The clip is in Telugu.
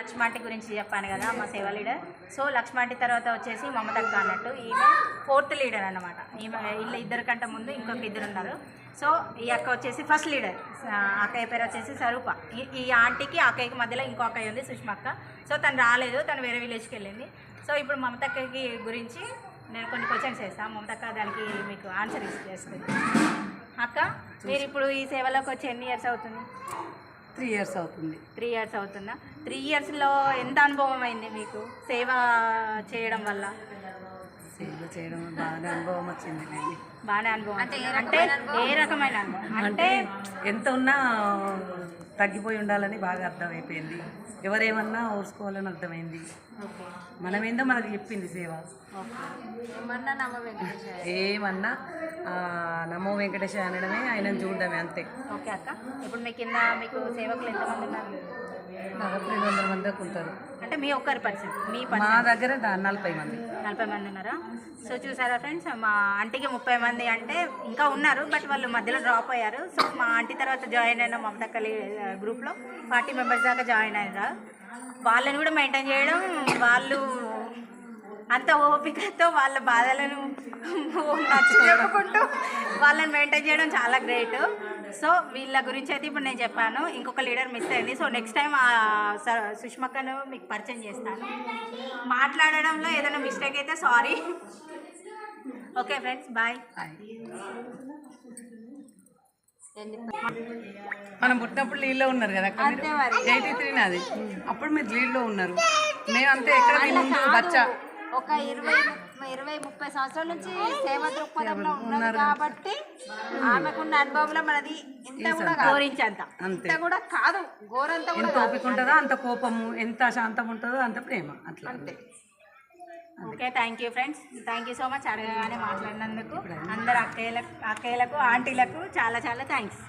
లక్ష్మాంటి గురించి చెప్పాను కదా మా సేవ లీడర్. సో లక్ష్మాంటి తర్వాత వచ్చేసి మమతక్క అన్నట్టు ఈమె ఫోర్త్ లీడర్ అన్నమాట. ఈమె వీళ్ళ ఇద్దరు కంటే ముందు ఇంకొక ఇద్దరు ఉన్నారు. సో ఈ అక్క వచ్చేసి ఫస్ట్ లీడర్. అక్కయ్య పేరు వచ్చేసి స్వరూప. ఈ ఈ ఆంటీకి అక్కయ్యకి మధ్యలో ఇంకో అక్కయ్య ఉంది సుష్మక్క సో తను రాలేదు తను వేరే విలేజ్కి వెళ్ళింది. సో ఇప్పుడు మమతక్కకి గురించి నేను కొన్ని క్వశ్చన్స్ వేస్తాను మమతక్క దానికి మీకు ఆన్సర్ చేస్తుంది అక్క మీరు ఇప్పుడు ఈ సేవలోకి వచ్చి ఎన్ని ఇయర్స్ అవుతుంది? త్రీ ఇయర్స్ అవుతుంది. త్రీ ఇయర్స్ అవుతుందా? త్రీ ఇయర్స్లో ఎంత అనుభవం అయింది మీకు? సేవ చేయడం వల్ల? సేవ చేయడం బాగా అనుభవం వచ్చింది బాగానే అనుభవం అంటే ఏ రకమైన అనుభవం? అంటే ఎంత ఉన్నా తగ్గిపోయి ఉండాలని బాగా అర్థమైపోయింది. ఎవరేమన్నా ఓర్చుకోవాలని అర్థమైంది. మనమేందో మనకు చెప్పింది సేవ. ఏమన్నా వెంకటేశ్వర నమో వెంకటేశ అనడమే ఆయనను చూడడమే అంతే. ఓకే అక్క. ఇప్పుడు మీ కింద మీకు సేవకులు ఎంతమంది ఉన్నారు? దాదాపు రెండు వందల మంది దాకా ఉంటారు అంటే మీ ఒక్కరి పర్సన్ మీ మా పర్సన్ దగ్గర దా- నలభై మంది. నలభై మంది ఉన్నారా? సో చూసారా ఫ్రెండ్స్ మా ఆంటీకి ముప్పై మంది అంటే ఇంకా ఉన్నారు బట్ వాళ్ళు మధ్యలో డ్రాప్ అయ్యారు. సో మా ఆంటీ తర్వాత జాయిన్ అయిన మమతక్కలి గ్రూప్లో ఫార్టీ మెంబర్స్ దాకా జాయిన్ అయినారు వాళ్ళని కూడా మెయింటైన్ చేయడం వాళ్ళు అంత ఓపికతో వాళ్ళ బాధలను నచ్చ చెప్పుకుంటూ వాళ్ళని మెయింటైన్ చేయడం చాలా గ్రేట్. సో వీళ్ళ గురించి అయితే ఇప్పుడు నేను చెప్పాను. ఇంకొక లీడర్ మిస్ అయింది. సో నెక్స్ట్ టైం సుష్మక్కను మీకు పరిచయం చేస్తాను. మాట్లాడడంలో ఏదైనా మిస్టేక్ అయితే సారీ ఓకే ఫ్రెండ్స్ బాయ్. మనం పుట్టినప్పుడు లీడ్లో ఉన్నారు కదా. ఎయిటీ త్రీ నాది. అప్పుడు మీరు లీడ్లో ఉన్నారు. మేమంతే ఎక్కడ బచ్చా. ఒక ఇరవై ఇరవై ముప్పై సంవత్సరాల నుంచి సేవ దృక్పథంలో ఉన్నది కాబట్టి ఆమెకున్న అనుభవంలో మనది ఇంత కూడా గోరించంత అంతే. ఇంత కూడా కాదు. ఘోరంతా కూడా ఎంత ఓపిక ఉంటుందో అంత కోపము ఎంత శాంతం ఉంటుందో అంత ప్రేమ. అట్లా అంతే. Okay thank you friends thank you so much అడగగానే మాట్లాడినందుకు. అందరు అక్కయ్యలకు అక్కయ్యలకు ఆంటీలకు చాలా చాలా థ్యాంక్స్